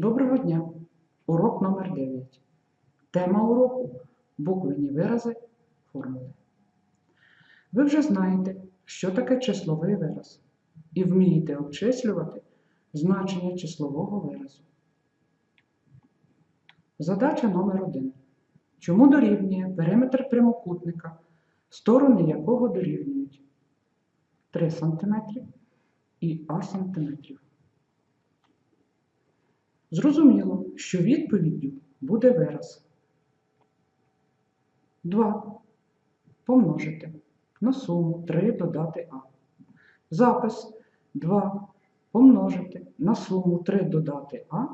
Доброго дня! Урок номер 9. Тема уроку буквені вирази формули. Ви вже знаєте, що таке числовий вираз, і вмієте обчислювати значення числового виразу. Задача номер 1. Чому дорівнює периметр прямокутника, сторони якого дорівнюють 3 см і А сантиметрів? Зрозуміло, що відповіддю буде вираз. 2. Помножити на суму 3 додати А. Запис 2 помножити на суму 3 додати А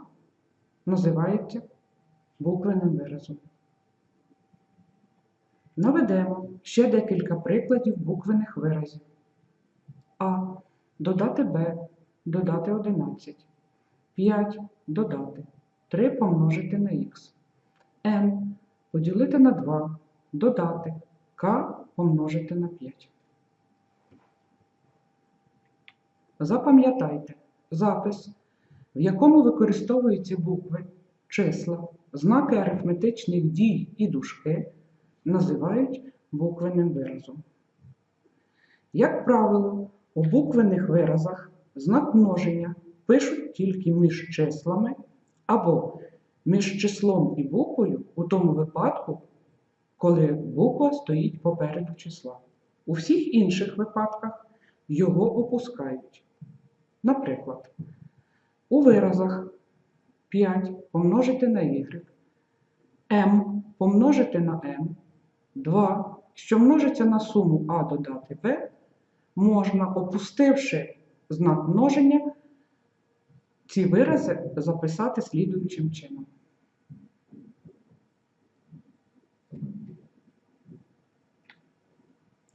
називається буквенним виразом. Наведемо ще декілька прикладів буквених виразів. А. Додати Б, додати 11. 5 додати. 3 помножити на х. n поділити на 2, додати. k помножити на 5. Запам'ятайте запис, в якому використовуються букви, числа, знаки арифметичних дій і дужки, називають буквенним виразом. Як правило, у буквених виразах знак множення пишуть тільки між числами або між числом і буквою у тому випадку, коли буква стоїть попереду числа. У всіх інших випадках його опускають. Наприклад, у виразах 5 помножити на y, m помножити на m, 2, що множиться на суму а додати b, можна, опустивши знак множення, ці вирази записати слідуючим чином.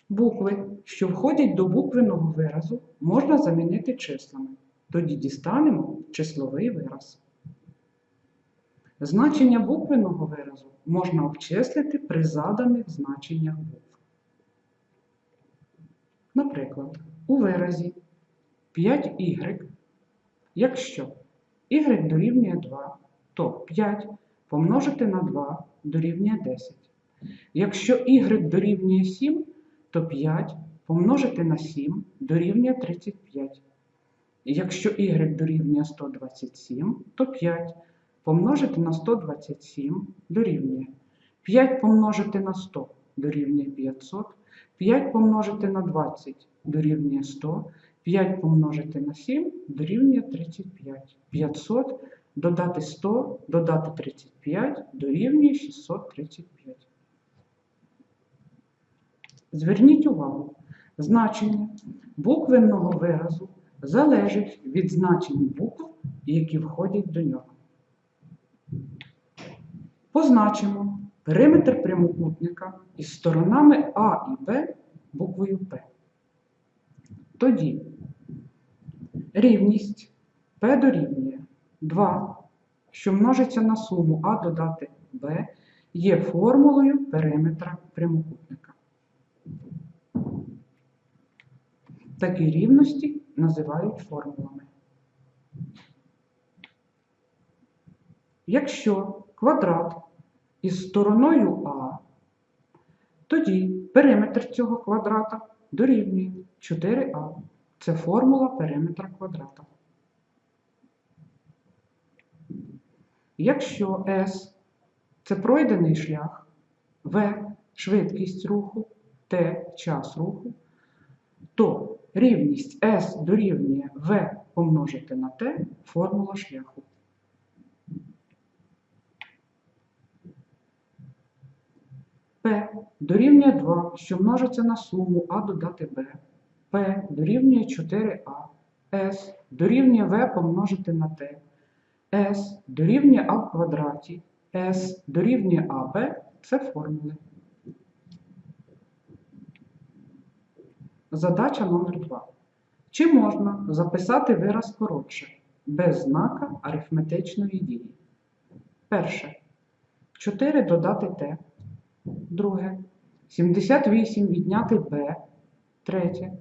Букви, що входять до буквеного виразу, можна замінити числами. Тоді дістанемо числовий вираз. Значення буквеного виразу можна обчислити при заданих значеннях букв. Наприклад, у виразі 5y Якщо y дорівнює 2, то 5 помножити на 2 дорівнює 10. Якщо y дорівнює 7, то 5 помножити на 7 дорівнює 35. Якщо y дорівнює 127, то 5 помножити на 127 дорівнює 5 помножити на 100 дорівнює 500, 5 помножити на 20 дорівнює 100, 5 помножити на 7 дорівнює 35. 500 додати 100, додати 35 дорівнює 635. Зверніть увагу, значення буквенного виразу залежить від значень букв, які входять до нього. Позначимо периметр прямокутника із сторонами А і Б буквою П. Тоді рівність P дорівнює 2, що множиться на суму А додати Б, є формулою периметра прямокутника. Такі рівності називають формулами. Якщо квадрат із стороною А, тоді периметр цього квадрата дорівнює 4а. Це формула периметра квадрата. Якщо S це пройдений шлях, V швидкість руху, T час руху, то рівність S дорівнює V помножити на T формула шляху. P дорівнює 2, що множиться на суму А додати Б. P дорівнює 4А. S дорівнює V помножити на T. S дорівнює А в квадраті. S дорівнює АБ це формули. Задача номер 2. Чи можна записати вираз коротше, без знака арифметичної дії? Перше. 4 додати Т. Друге. 78 відняти b. Третє.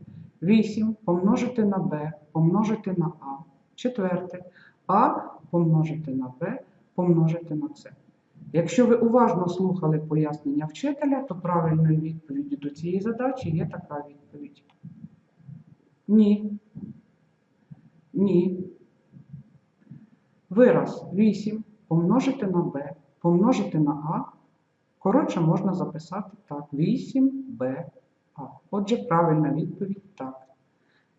8 помножити на b, помножити на а. Четверте. А помножити на Б помножити на С. Якщо ви уважно слухали пояснення вчителя, то правильною відповіддю до цієї задачі є така відповідь. Ні. Ні. Вираз 8 помножити на b, помножити на а. Коротше, можна записати так. 8ba. Отже, правильна відповідь так.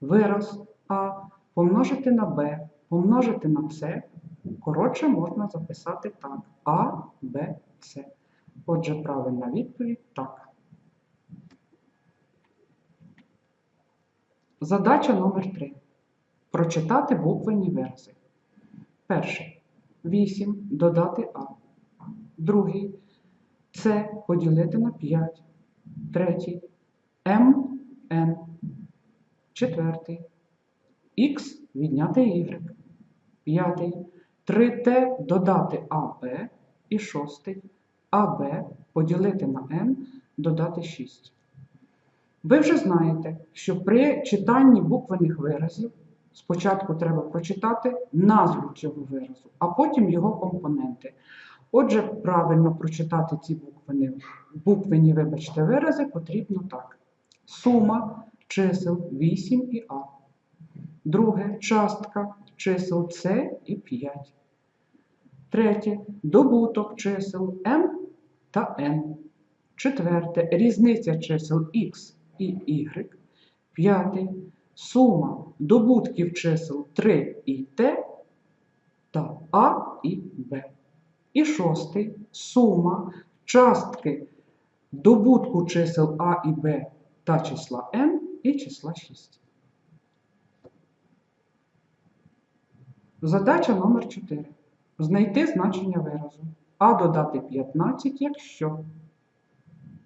Вираз а помножити на b, помножити на c. Коротше, можна записати так. А, Б, С. Отже, правильна відповідь так. Задача номер 3. Прочитати буквені вирази. Перший. 8 додати А. Другий. С поділити на 5. Третій. М, Н. Четвертий. Х відняти Y. П'ятий. 3Т додати АБ. І шостий. АБ поділити на Н додати 6. Ви вже знаєте, що при читанні буквених виразів спочатку треба прочитати назву цього виразу, а потім його компоненти. Отже, правильно прочитати ці буквені, буквені вибачте, вирази потрібно так. Сума чисел 8 і А. Друге частка чисел С і 5. Третє добуток чисел m та n. Четверте різниця чисел x і y. П'ятий сума добутків чисел 3 і t та a і b. І шостий сума частки добутку чисел а і b та числа n і числа 6. Задача номер 4. Знайти значення виразу. А додати 15, якщо.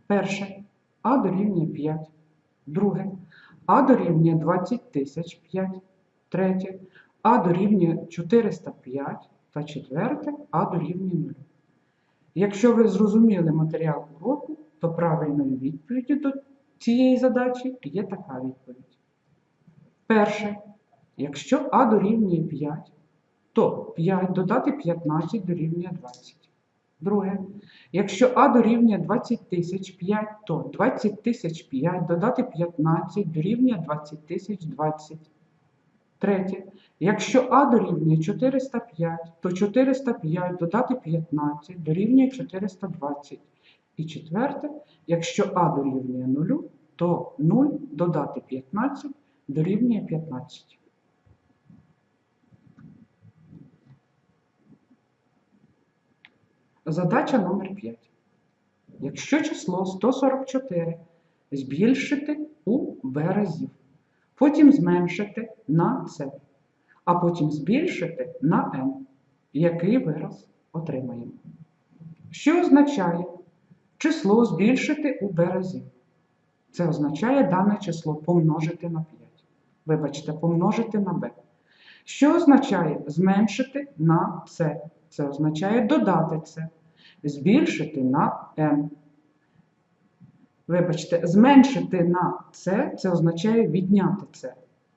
Перше. А дорівнює 5. Друге. А дорівнює 20 тисяч 5. Третє. А дорівнює 405. Та четверте А дорівнює 0. Якщо ви зрозуміли матеріал уроку, то правильною відповіддю до цієї задачі є така відповідь. Перше. Якщо А дорівнює 5, то 5 додати 15 дорівнює 20. Друге. Якщо А дорівнює 20 тисяч 5, то 20 тисяч 5 додати 15 дорівнює 20 тисяч 20. Третє. Якщо А дорівнює 405, то 405 додати 15 дорівнює 420. І четверте. Якщо А дорівнює 0, то 0 додати 15 дорівнює 15. Задача номер 5. Якщо число 144 збільшити у b разів, потім зменшити на c, а потім збільшити на n, який вираз отримаємо? Що означає число збільшити у разів? Це означає дане число помножити на 5. Вибачте, помножити на b. Що означає зменшити на c? Це означає додати це. Збільшити на n. Вибачте, зменшити на c це означає відняти це.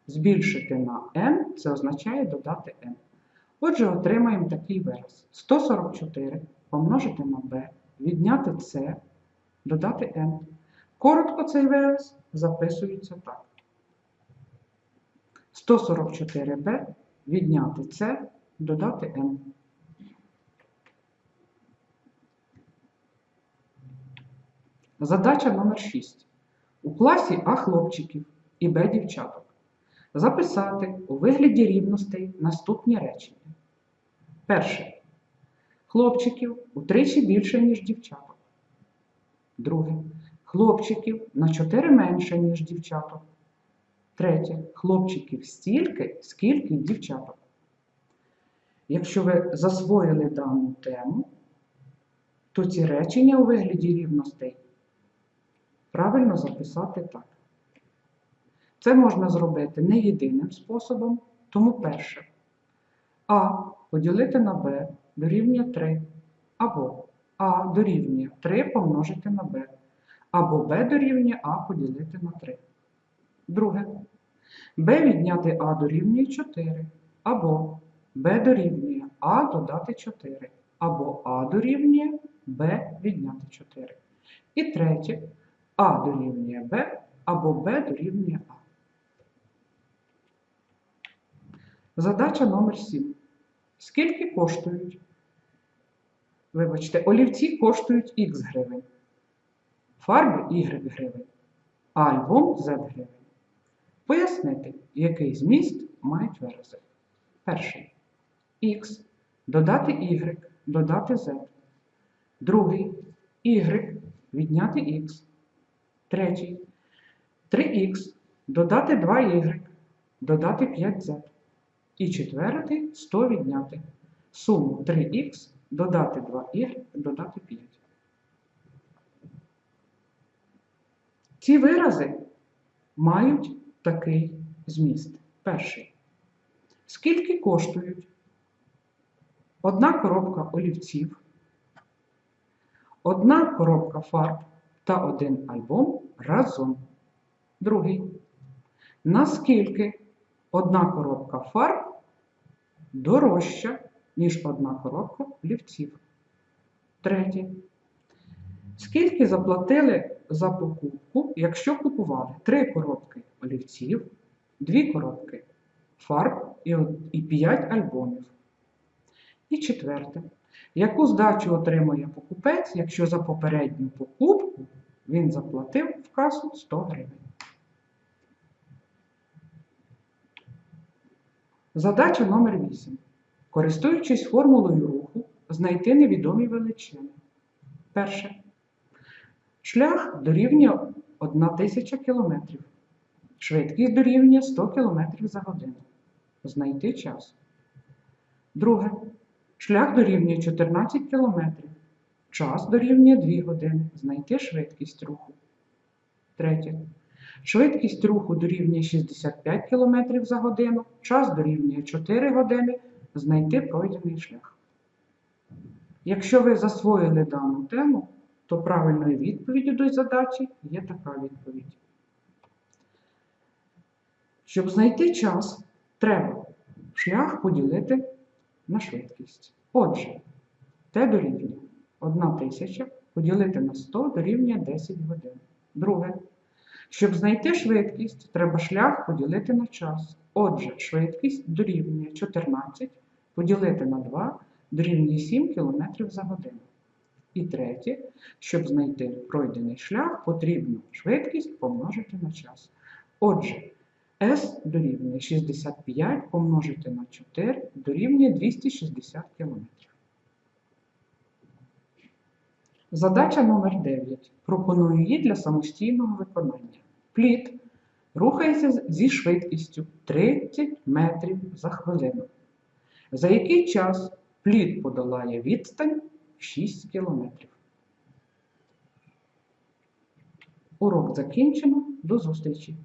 Збільшити на n це означає додати n. Отже, отримаємо такий вираз. 144 помножити на b, відняти c, додати n. Коротко цей вираз записується так. 144b відняти c, додати n. Задача номер 6. У класі А хлопчиків і Б дівчаток. Записати у вигляді рівностей наступні речення. Перше. Хлопчиків утричі більше, ніж дівчаток. Друге. Хлопчиків на 4 менше, ніж дівчаток. Третє. Хлопчиків стільки, скільки дівчаток. Якщо ви засвоїли дану тему, то ці речення у вигляді рівностей правильно записати так. Це можна зробити не єдиним способом, тому перше. А поділити на Б дорівнює 3, або А дорівнює 3 помножити на Б, або Б дорівнює А поділити на 3. Друге. Б відняти А дорівнює 4, або b дорівнює а додати 4, або а дорівнює b відняти 4. І третє, а дорівнює b, або b дорівнює а. Задача номер 7. Скільки коштують? Вибачте, олівці коштують х гривень, фарби y гривень, а альбом z гривень. Пояснити, який зміст мають вирази. Перший х, додати y, додати z. Другий y, відняти х. Третій 3х, додати 2y, додати 5z. І четвертий 100 відняти. Суму 3х, додати 2y, додати 5. Ці вирази мають такий зміст. Перший. Скільки коштують одна коробка олівців, одна коробка фарб та один альбом разом? Другий. Наскільки одна коробка фарб дорожча, ніж одна коробка олівців? Третє. Скільки заплатили за покупку, якщо купували три коробки олівців, дві коробки фарб і 5 альбомів? І четверте. Яку здачу отримує покупець, якщо за попередню покупку він заплатив в касу 100 гривень? Задача номер 8. Користуючись формулою руху, знайти невідомі величини. Перше. Шлях дорівнює 1000 км. Швидкість дорівнює 100 км за годину. Знайти час. Друге. Шлях дорівнює 14 км. Час дорівнює 2 години. Знайти швидкість руху. Третє. Швидкість руху дорівнює 65 км за годину. Час дорівнює 4 години. Знайти пройдений шлях. Якщо ви засвоїли дану тему, то правильною відповіддю до задачі є така відповідь. Щоб знайти час, треба шлях поділити на швидкість. Отже, Т дорівнює 1000 поділити на 100 дорівнює 10 годин. Друге. Щоб знайти швидкість, треба шлях поділити на час. Отже, швидкість дорівнює 14 поділити на 2 дорівнює 7 км за годину. І третє, щоб знайти пройдений шлях, потрібно швидкість помножити на час. Отже, S дорівнює 65 помножити на 4 дорівнює 260 км. Задача номер 9. Пропоную її для самостійного виконання. Плід рухається зі швидкістю 30 метрів за хвилину. За який час плід подолає відстань 6 кілометрів. Урок закінчено. До зустрічі!